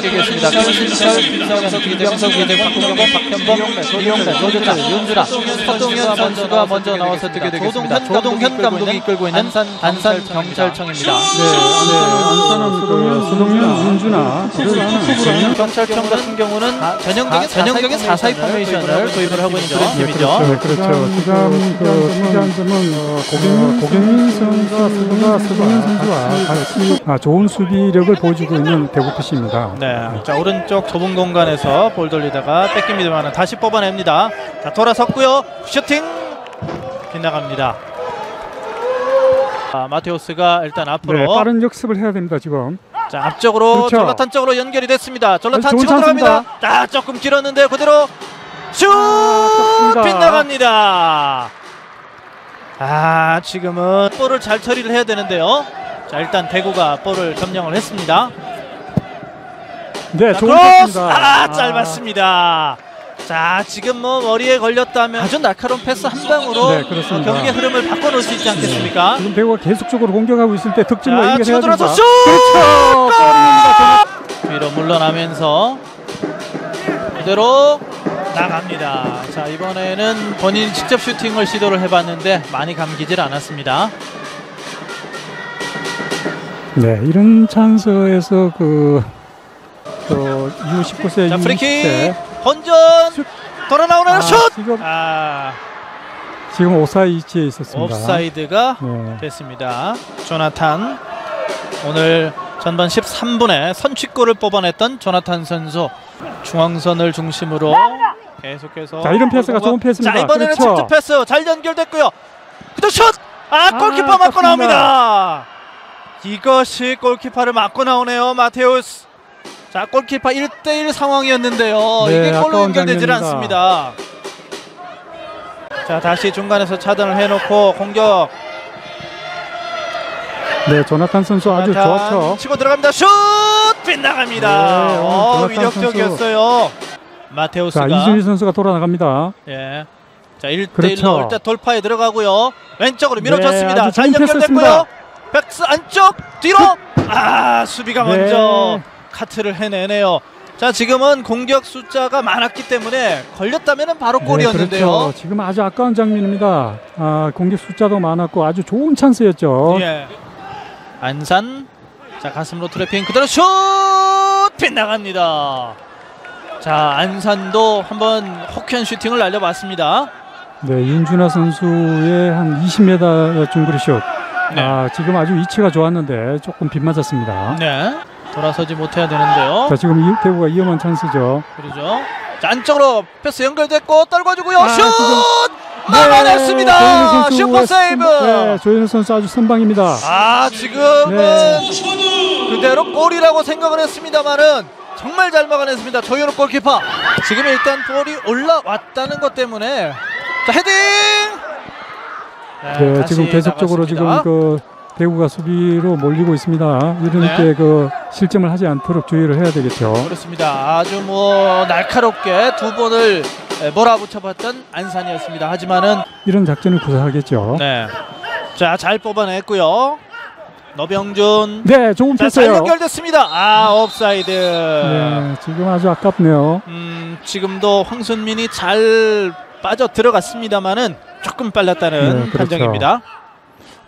김신철, 김성현, 김병석, 이대박, 박경범, 박현범, 조용래, 조재태, 윤주라, 서동현 선수가 먼저 나와서 뛰게 되겠습니다. 조동현 감독이 이끌고 있는 안산, 안산 경찰청입니다. 네, 안산은 그 서동현, 윤준아, 그리고 경찰청 같은 경우는 전형적인 전형적인 4-4-2 포메이션을 도입을 하고 있는 그런 팀이죠. 그렇죠, 그렇죠. 지금 그 특이한 점은 어, 고경, 고경민 선수가 서동현 선수와 아, 좋은 수비력을 보여주고 있는 대구 PC입니다. 네. 자 오른쪽 좁은 공간에서 볼 돌리다가 뺏깁니다만 다시 뽑아냅니다. 자 돌아섰고요. 슈팅 빗나갑니다. 아, 마테오스가 일단 앞으로 네, 빠른 역습을 해야 됩니다 지금. 자 앞쪽으로 그렇죠. 졸라탄 쪽으로 연결이 됐습니다. 졸라탄 치고 들어갑니다. 자 조금 길었는데 그대로 슛 아깝습니다. 빗나갑니다. 아 지금은 볼을 잘 처리를 해야 되는데요. 자 일단 대구가 볼을 점령을 했습니다. 네, 자, 좋은 크로스! 아, 짧았습니다. 자, 지금 뭐 머리에 걸렸다면 아주 날카로운 패스 한 방으로 네, 그렇습니다. 어, 경기의 흐름을 바꿔놓을 수 있지 않겠습니까? 지금 대구가 계속적으로 공격하고 있을 때 득점과 자, 이겨내야 됩니다. 들어서 슛! 그렇죠. 골입니다. 위로 물러나면서 그대로 나갑니다. 자, 이번에는 본인이 직접 슈팅을 시도를 해봤는데 많이 감기질 않았습니다. 네, 이런 찬스에서 그, 그 U19세, 자, U20세 프리킥 본전 슛. 돌아 나오나요? 아, 슛! 지금 아, 지금 오사이치에 있었습니다. 옵사이드가 네. 됐습니다. 조나탄 오늘 전반 13분에 선취골을 뽑아냈던 조나탄 선수 중앙선을 중심으로 계속해서 자, 이런 패스가 좋은 패스입니다. 자 이번에는 그렇죠. 직접 패스 잘 연결됐고요. 그대로 슛! 아 골키퍼 아, 맞고. 나옵니다. 이것이 골키퍼를 맞고 나오네요 마테우스. 자 골키퍼 1대1 상황이었는데요. 네, 이게 골로 연결되질. 않습니다. 자 다시 중간에서 차단을 해놓고 공격 네, 조나탄 선수 아주 조나탄 좋았죠. 치고 들어갑니다. 슛! 빗나갑니다. 네, 어, 위력적이었어요. 자, 마테우스가 이준희 선수가 돌아 나갑니다. 예. 자, 1대1로 그렇죠. 일단 돌파에 들어가고요. 왼쪽으로 밀어줬습니다. 아주 잘 연결됐고요. 백스 안쪽 뒤로 아, 수비가 네. 먼저 카트를 해내네요. 자, 지금은 공격 숫자가 많았기 때문에 걸렸다면 바로 골이었는데요. 네, 그렇죠. 지금 아주 아까운 장면입니다. 아, 공격 숫자도 많았고 아주 좋은 찬스였죠. 예. 안산 자 가슴으로 트래핑 그대로 슛 빗나갑니다. 자 안산도 한번 혹현 슈팅을 날려봤습니다. 네, 윤준하 선수의 한 20m 중거리 슛. 네. 아, 지금 아주 위치가 좋았는데 조금 빗맞았습니다. 네 돌아서지 못해야 되는데요. 자, 지금 이, 대구가 위험한 찬스죠. 그러죠. 자 안쪽으로 패스 연결됐고 떨궈주고요. 아, 슛 지금- 막아냈습니다. 조현우 선수의 슈퍼 세이브. 선- 네, 조현우 선수 아주 선방입니다. 아 지금은 네. 그대로 골이라고 생각을 했습니다만은 정말 잘 막아냈습니다. 조현우 골키퍼. 지금 일단 볼이 올라왔다는 것 때문에 자 헤딩. 네, 다시 지금 계속적으로 지금 나갔습니다. 그 대구가 수비로 몰리고 있습니다. 이런 네. 때그 실점을 하지 않도록 주의를 해야 되겠죠. 그렇습니다. 아주 뭐 날카롭게 두 번을 에, 몰아붙여봤던 안산이었습니다. 하지만은 이런 작전을 구사하겠죠. 네, 자 잘 뽑아냈고요. 너병준. 네, 자, 잘 패스예요. 연결됐습니다. 아 옵사이드. 네, 지금 아주 아깝네요. 음, 지금도 황순민이 잘 빠져 들어갔습니다만은 조금 빨랐다는 네, 그렇죠. 판정입니다.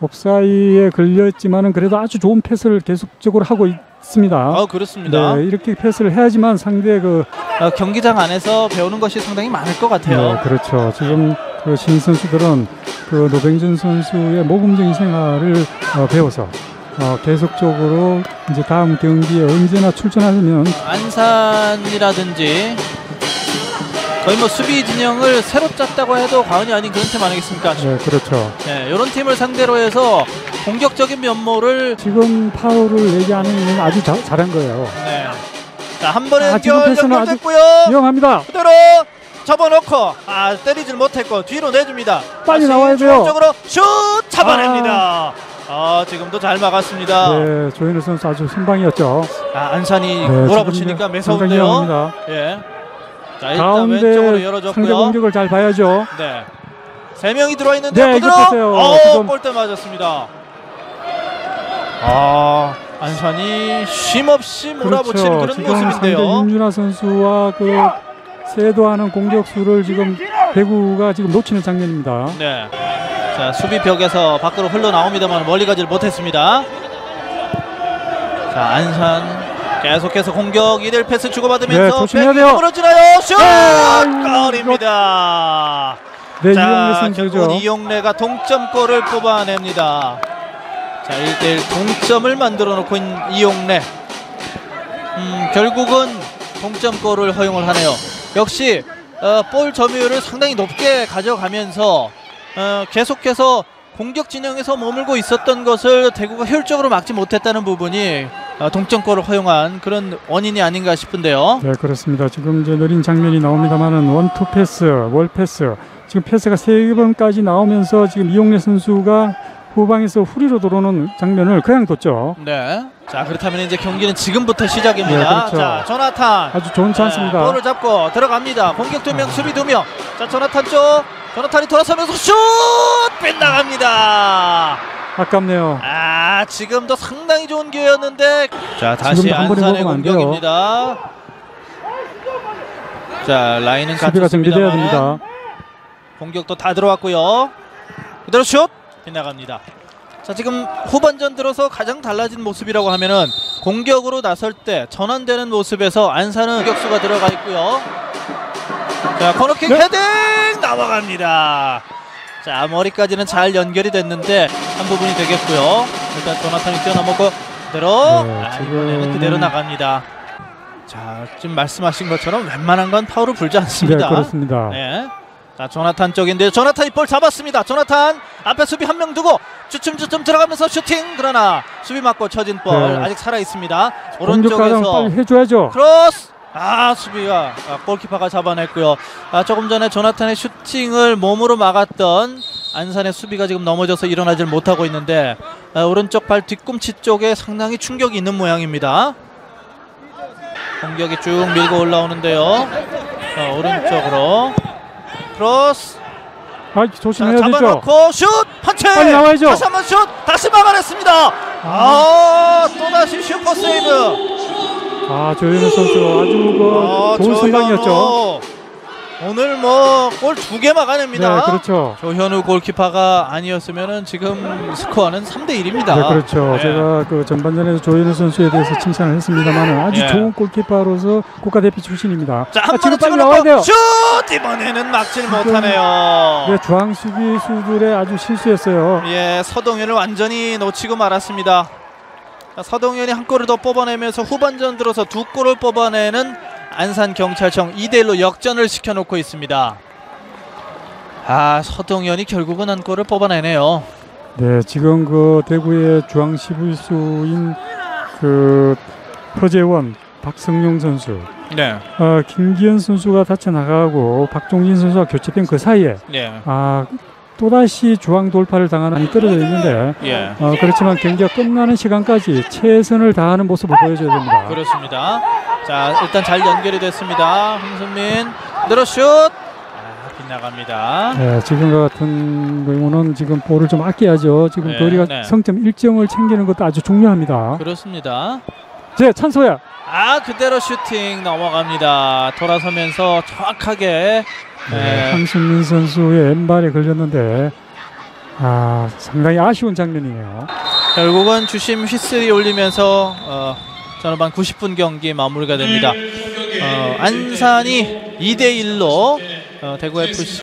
옵사이에 걸렸지만은 그래도 아주 좋은 패스를 계속적으로 하고 있습니다. 어 그렇습니다. 네, 이렇게 패스를 해야지만 상대 그 어, 경기장 안에서 배우는 것이 상당히 많을 것 같아요. 네, 그렇죠. 지금 그 신인 선수들은 그 노병준 선수의 모범적인 생활을 어, 배워서 어, 계속적으로 이제 다음 경기에 언제나 출전하려면 안산이라든지 거의 뭐 수비 진영을 새로 짰다고 해도 과언이 아닌 그런 팀 아니겠습니까? 네, 그렇죠. 네, 이런 팀을 상대로 해서 공격적인 면모를 지금 파울을 않은 건 아주 자, 잘한 거예요. 네. 자, 한 번에 아, 연결 연결됐고요. 위험합니다. 그대로 접어놓고 아 때리질 못했고 뒤로 내줍니다. 빨리 나와야 돼요. 중앙쪽으로 슛 잡아냅니다. 아, 지금도 잘 막았습니다. 네, 조현우 선수 아주 선방이었죠. 아, 안산이 네, 몰아붙이니까 매서운데요. 예. 자 일단 왼쪽으로 가운데 상대. 공격을 잘 봐야죠. 네. 세 명이 들어와 있는데 네, 그대로. 어, 골대 맞았습니다. 아, 안산이 쉼없이 몰아붙이는 그런 그렇죠. 상대 모습인데요. 윤준하 선수와 그 세도하는 공격수를 지금 대구가 지금 놓치는 장면입니다. 네. 자 수비 벽에서 밖으로 흘러나옵니다만 멀리 가지를 못했습니다. 자 안산 계속해서 공격 이들 패스 주고받으면서 네, 조심해야 돼요. 무너지나요? 슛! 아이고, 골입니다. 네, 자. 결국은 이용래가 동점골을 뽑아냅니다. 자 1대1 동점을 만들어 놓고 있는 이용래. 음, 결국은 동점골을 허용을 하네요. 역시 어, 볼 점유율을 상당히 높게 가져가면서 어, 계속해서 공격 진영에서 머물고 있었던 것을 대구가 효율적으로 막지 못했다는 부분이 어, 동점골을 허용한 그런 원인이 아닌가 싶은데요. 네, 그렇습니다. 지금 이제 느린 장면이 나옵니다만은 원투 패스, 월 패스. 지금 패스가 세 번까지 나오면서 지금 이용래 선수가 후방에서 후리로 들어오는 장면을 그냥 뒀죠. 네. 자 그렇다면 이제 경기는 지금부터 시작입니다. 네, 그렇죠. 자 조나탄 아주 좋은 찬스입니다. 네, 볼을 잡고 들어갑니다. 공격 두 명, 수비 두 명. 자 조나탄 쪽. 조나탄이 돌아서면서 슛! 빗나갑니다. 아깝네요. 아 지금도 상당히 좋은 기회였는데 자 다시 안산의. 공격입니다. 자 라인은 수비가 정비돼야 됩니다. 공격도 다 들어왔고요. 그대로 슛 빗나갑니다. 자 지금 후반전 들어서 가장 달라진 모습이라고 하면은 공격으로 나설 때 전환되는 모습에서 안산은 공격수가 들어가 있고요. 자 코너킥 네. 헤딩 넘어갑니다. 자 머리까지는 잘 연결이 됐는데 한 부분이 되겠고요. 일단 조나탄이 뛰어넘었고 그대로 네, 아, 이번에는 그대로 나갑니다. 자 지금 말씀하신 것처럼 웬만한 건 파울을 불지 네, 않습니다. 그렇습니다. 네. 자 조나탄 쪽인데 조나탄이 볼 잡았습니다. 조나탄 앞에 수비 한 명 두고 주춤주춤 들어가면서 슈팅 그러나 수비 맞고 쳐진 볼 네. 아직 살아 있습니다. 오른쪽에서 해줘야죠. 크로스 아 수비가 아, 골키퍼가 잡아냈고요. 아 조금 전에 조나탄의 슈팅을 몸으로 막았던 안산의 수비가 지금 넘어져서 일어나질 못하고 있는데 아, 오른쪽 발 뒤꿈치 쪽에 상당히 충격이 있는 모양입니다. 공격이 쭉 밀고 올라오는데요. 어, 오른쪽으로 크로스 아, 자, 조심해야 되죠. 잡아놓고 슛 펀치 빨리 나와야죠. 다시 한번 슛 다시 막아냈습니다. 아 또다시 슈퍼 세이브. 아, 조현우 선수 아주 그 아, 좋은. 선방이었죠. 오늘 뭐 골 두 개 막아냅니다. 네, 그렇죠. 조현우 골키퍼가 아니었으면은 지금 스코어는 3대 1입니다. 네, 그렇죠. 제가 그 전반전에서 조현우 선수에 대해서 칭찬을 했습니다만 아주 예. 좋은 골키퍼로서 국가대표 출신입니다. 자, 아, 한 지금 빨리 나와야 돼요. 슛 이번에는 막질 못하네요. 네, 중앙 수비수들의 아주 실수였어요. 예, 서동현을 완전히 놓치고 말았습니다. 자, 서동현이 한 골을 더 뽑아내면서 후반전 들어서 두 골을 뽑아내는 안산 경찰청 2대 1로 역전을 시켜놓고 있습니다. 아, 서동현이 결국은 한 골을 뽑아내네요. 네, 지금 그 대구의 중앙 수비수인 그 허재원, 박성용 선수, 네, 어, 김기현 선수가 다쳐 나가고 박종진 선수가 교체된 그 사이에 네, 아 또다시 중앙 돌파를 당하는 많이 떨어져 있는데 예, 어, 그렇지만 경기가 끝나는 시간까지 최선을 다하는 모습을 보여줘야 됩니다. 그렇습니다. 자, 일단 잘 연결이 됐습니다. 홍순민 늘어 슛. 아, 빗나갑니다. 네, 지금과 같은 경우는 지금 볼을 좀 아껴야죠. 지금 네, 거리가 네. 성점 1점을 챙기는 것도 아주 중요합니다. 그렇습니다. 제 찬소야. 아 그대로 슈팅 넘어갑니다. 돌아서면서 정확하게 네, 네. 황순민 선수의 왼발에 걸렸는데 아 상당히 아쉬운 장면이네요. 결국은 주심 휘슬이 올리면서 어, 전후반 90분 경기 마무리가 됩니다. 어, 안산이 2대 1로 어, 대구 FC